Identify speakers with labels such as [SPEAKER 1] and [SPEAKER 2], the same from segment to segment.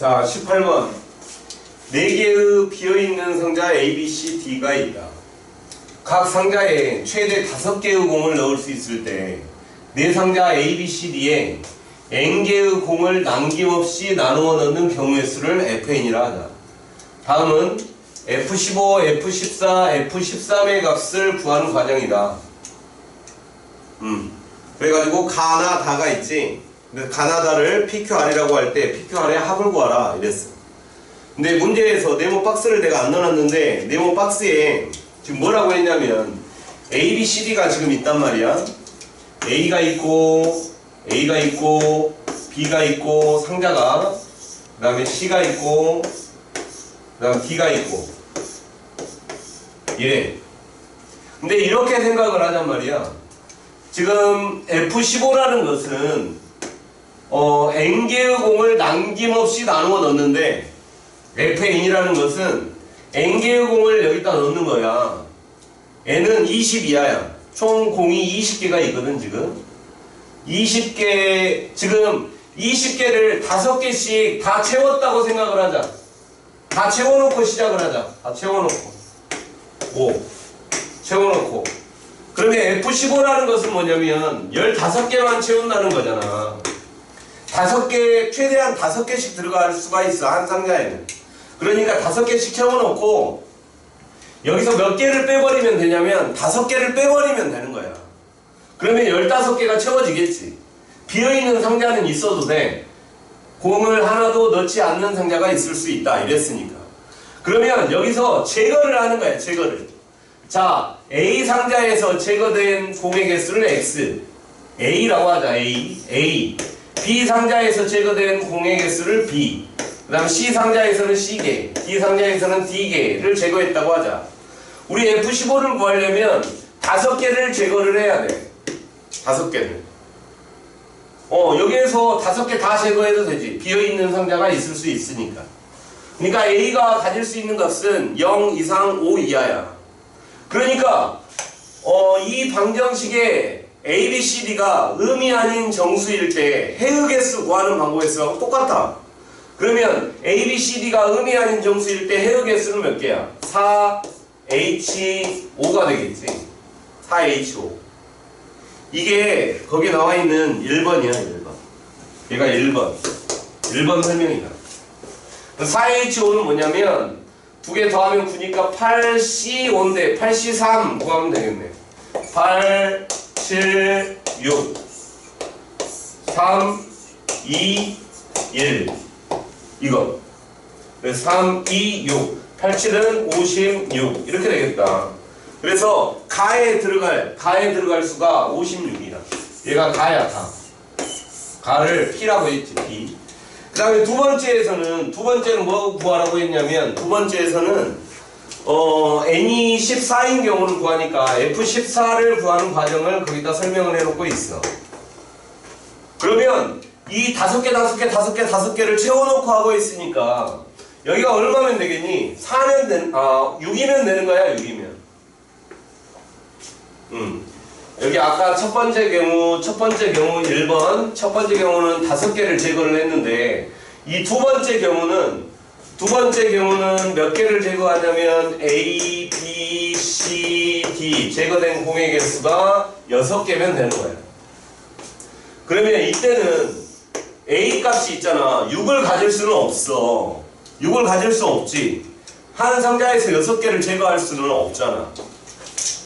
[SPEAKER 1] 자, 18번. 4개의 비어있는 상자 A, B, C, D가 있다. 각 상자에 최대 5개의 공을 넣을 수 있을 때, 네 상자 A, B, C, D에 N개의 공을 남김없이 나누어 넣는 경우의 수를 FN이라 하자. 다음은 F15, F14, F13의 값을 구하는 과정이다. 음. 그래가지고 가나 다가 있지. 근데 가나다를 PQR이라고 할 때 PQR의 합을 구하라 이랬어. 근데 문제에서 네모 박스를 내가 안 넣어놨는데 네모 박스에 지금 뭐라고 했냐면 A, B, C, D가 지금 있단 말이야. A가 있고 A가 있고 B가 있고 상자가 그 다음에 C가 있고 그 다음 D가 있고 이래. 근데 이렇게 생각을 하단 말이야. 지금 F15라는 것은 어, N개의 공을 남김없이 나누어 넣는데 FN이라는 것은 N개의 공을 여기다 넣는 거야. N은 22야야. 총 공이 20개가 있거든 지금. 20개 지금 20개를 5개씩 다 채웠다고 생각을 하자. 다 채워놓고 시작을 하자. 다 채워놓고. 5. 채워놓고. 그러면 F15라는 것은 뭐냐면 15개만 채운다는 거잖아. 5개, 최대한 5개씩 들어갈 수가 있어, 한 상자에는. 그러니까 5개씩 채워놓고, 여기서 몇 개를 빼버리면 되냐면, 5개를 빼버리면 되는 거야. 그러면 15개가 채워지겠지. 비어있는 상자는 있어도 돼. 공을 하나도 넣지 않는 상자가 있을 수 있다. 이랬으니까. 그러면 여기서 제거를 하는 거야, 제거를. 자, A 상자에서 제거된 공의 개수를 X. A라고 하자, A. A. B 상자에서 제거된 공의 개수를 B. 그 다음 C 상자에서는 C개, D 상자에서는 D개를 제거했다고 하자. 우리 F15를 구하려면 다섯 개를 제거를 해야 돼. 다섯 개를. 어, 여기에서 다섯 개 다 제거해도 되지. 비어있는 상자가 있을 수 있으니까. 그러니까 A가 가질 수 있는 값은 0 이상 5 이하야. 그러니까 어, 이 방정식에 A, B, C, D가 음이 아닌 정수일 때 해의 개수 구하는 방법에서 똑같아. 그러면 A, B, C, D가 음이 아닌 정수일 때 해의 개수는 몇 개야? 4, H, 5가 되겠지. 4, H, 5. 이게 거기 나와 있는 1번이야, 1번. 얘가 1번. 1번 설명이다. 4H5는 뭐냐면 두 개 더하면 9니까 8C5인데 8C3 구하면 되겠네. 8, 7, 6 3, 2, 1 이거. 그래서 3, 2, 6 8, 7은 56 이렇게 되겠다. 그래서 가에 들어갈 가에 들어갈 수가 56이다 얘가 가야 가. 가를 P라고 했지 P. 그 다음에 두 번째에서는 두 번째는 뭐 구하라고 했냐면 두 번째에서는 어, N이 14인 경우를 구하니까 F14를 구하는 과정을 거기다 설명을 해놓고 있어. 그러면 이 다섯 개, 다섯 개, 다섯 개, 다섯 개를 채워놓고 하고 있으니까 여기가 얼마면 되겠니? 4면 된, 아, 6이면 되는 거야, 6이면. 음. 여기 아까 첫 번째 경우, 첫 번째 경우 1번, 첫 번째 경우는 다섯 개를 제거를 했는데 이 두 번째 경우는 두 번째 경우는 몇 개를 제거하냐면 A, B, C, D 제거된 공의 개수가 6개면 되는 거예요. 그러면 이때는 A 값이 있잖아. 6을 가질 수는 없어. 6을 가질 수 없지. 한 상자에서 6개를 제거할 수는 없잖아.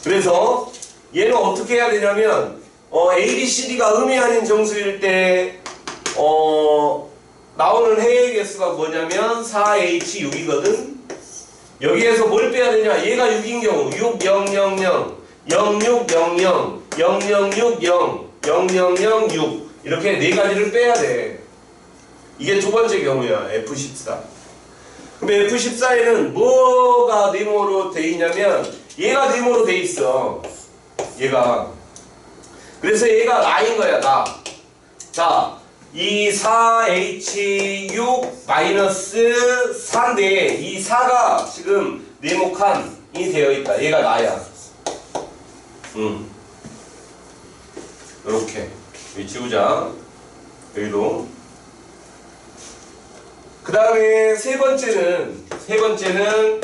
[SPEAKER 1] 그래서 얘는 어떻게 해야 되냐면 어, A, B, C, D가 음이 아닌 정수일 때 어, 나오는 해의 개수가 뭐냐면 4H6이거든. 여기에서 뭘 빼야 되냐? 얘가 6인 경우 6, 0, 0, 0, 0, 6, 0, 0, 0, 0, 6, 0, 0, 0, 0, 6 이렇게 네 가지를 빼야 돼. 이게 두 번째 경우야. F14. 그럼 F14에는 뭐가 네모로 돼 있냐면 얘가 네모로 돼 있어. 얘가. 그래서 얘가 나인 거야, 나. 자, 이 4H6 마이너스 4인데 이 4가 지금 네모칸이 되어 있다. 얘가 나야. 음. 이렇게 여기 지우자. 여기도 그 다음에 세 번째는 세 번째는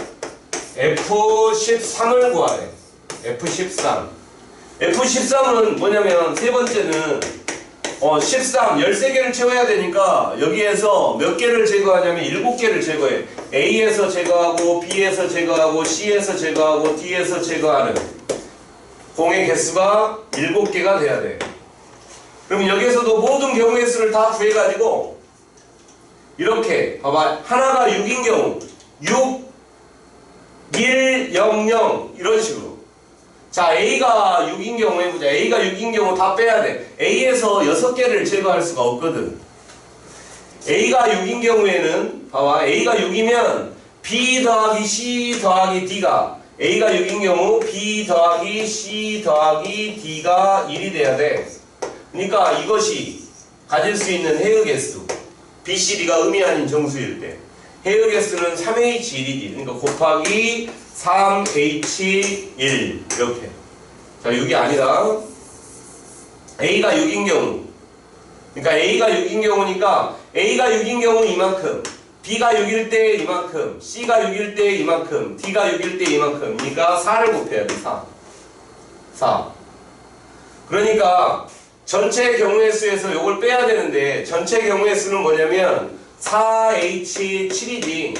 [SPEAKER 1] F13을 구하래. F13. F13은 뭐냐면 세 번째는 어, 13, 13개를 채워야 되니까 여기에서 몇 개를 제거하냐면 7개를 제거해. A에서 제거하고 B에서 제거하고 C에서 제거하고 D에서 제거하는. 공의 개수가 7개가 돼야 돼. 그럼 여기에서도 모든 경우의 수를 다 구해가지고 이렇게 봐봐. 하나가 6인 경우. 6 1 0 0 이런 식으로 자 A가 6인 경우에 보자. A가 6인 경우 다 빼야 돼. A에서 6개를 제거할 수가 없거든. A가 6인 경우에는 봐봐. A가 6이면 B 더하기 C 더하기 D가 A가 6인 경우 B 더하기 C 더하기 D가 1이 돼야 돼. 그러니까 이것이 가질 수 있는 해의 개수 BCD가 음이 아닌 정수일 때 해의 개수는 3H1이지. 그러니까 곱하기 3H1 이렇게. 자 6이 아니라 A가 6인 경우. 그러니까 A가 6인 경우니까 A가 6인 경우 이만큼 B가 6일 때 이만큼 C가 6일 때 이만큼 D가 6일 때 이만큼. 그러니까 4를 곱해야 돼 4. 4 그러니까 전체 경우의 수에서 이걸 빼야 되는데 전체 경우의 수는 뭐냐면 4H7이지.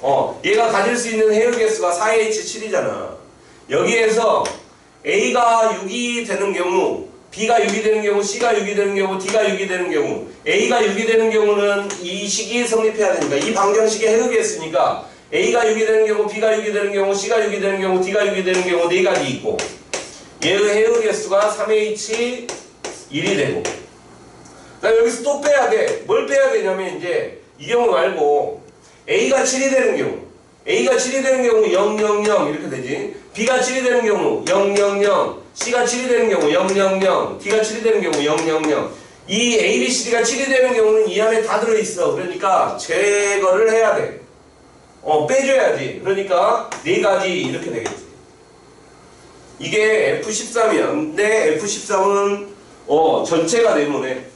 [SPEAKER 1] 어 얘가 가질 수 있는 해의 개수가 4H7이잖아. 여기에서 A가 6이 되는 경우 B가 6이 되는 경우 C가 6이 되는 경우 D가 6이 되는 경우 A가 6이 되는 경우는 이 식이 성립해야 되니까 이 방정식의 해의 개수니까 A가 6이 되는 경우 B가 6이 되는 경우 C가 6이 되는 경우 D가 6이 되는 경우 네 가지 있고 얘의 해의 개수가 3H 1이 되고 나 여기서 또 빼야 돼. 뭘 빼야 되냐면 이제 이 경우 말고 A가 7이 되는 경우 A가 7이 되는 경우 0, 0, 0 이렇게 되지 B가 7이 되는 경우 0, 0, 0 C가 7이 되는 경우 0, 0, 0 D가 7이 되는 경우 0, 0, 0 이 A, B, C, D가 7이 되는 경우는 이 안에 다 들어있어 그러니까 제거를 해야 돼 어, 빼줘야지 그러니까 네 가지 이렇게 되겠지 이게 F13이야. 근데 F13은 어 전체가 네모네.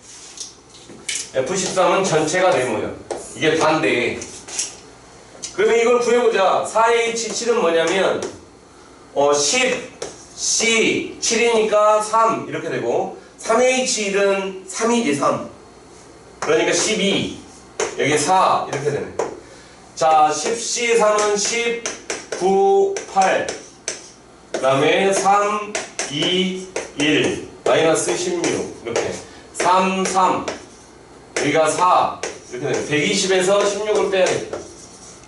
[SPEAKER 1] F13은 전체가 네모야. 이게 반대. 그러면 이걸 구해보자. 4H7은 뭐냐면 어 10, C 7이니까 3 이렇게 되고 3H1은 3이지 3. 그러니까 12 여기 4 이렇게 되네. 자 10C 3은 10, 9, 8 그 다음에 3, 2, 1 마이너스 16 이렇게 3, 3 여기가 4 이렇게 되면 120에서 16을 빼야겠다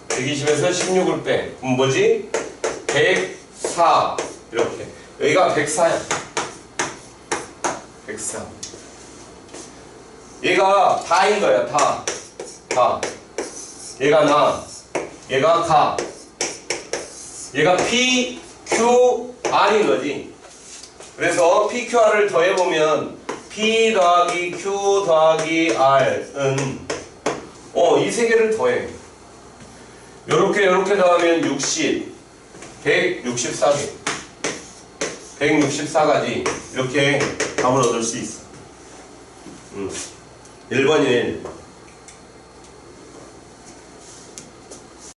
[SPEAKER 1] 120에서 16을 빼. 그럼 뭐지? 104 이렇게. 여기가 104야. 104 얘가 다인 거야 다. 다. 얘가 나. 얘가 가. 얘가 P, Q, R인 거지. 그래서 P, Q, R을 더해보면 P 더하기 Q 더하기 R은 어, 이 세 개를 더해. 요렇게 요렇게 더하면 60, 164개. 164가지 이렇게 답을 얻을 수 있어. 음. 1번이 1.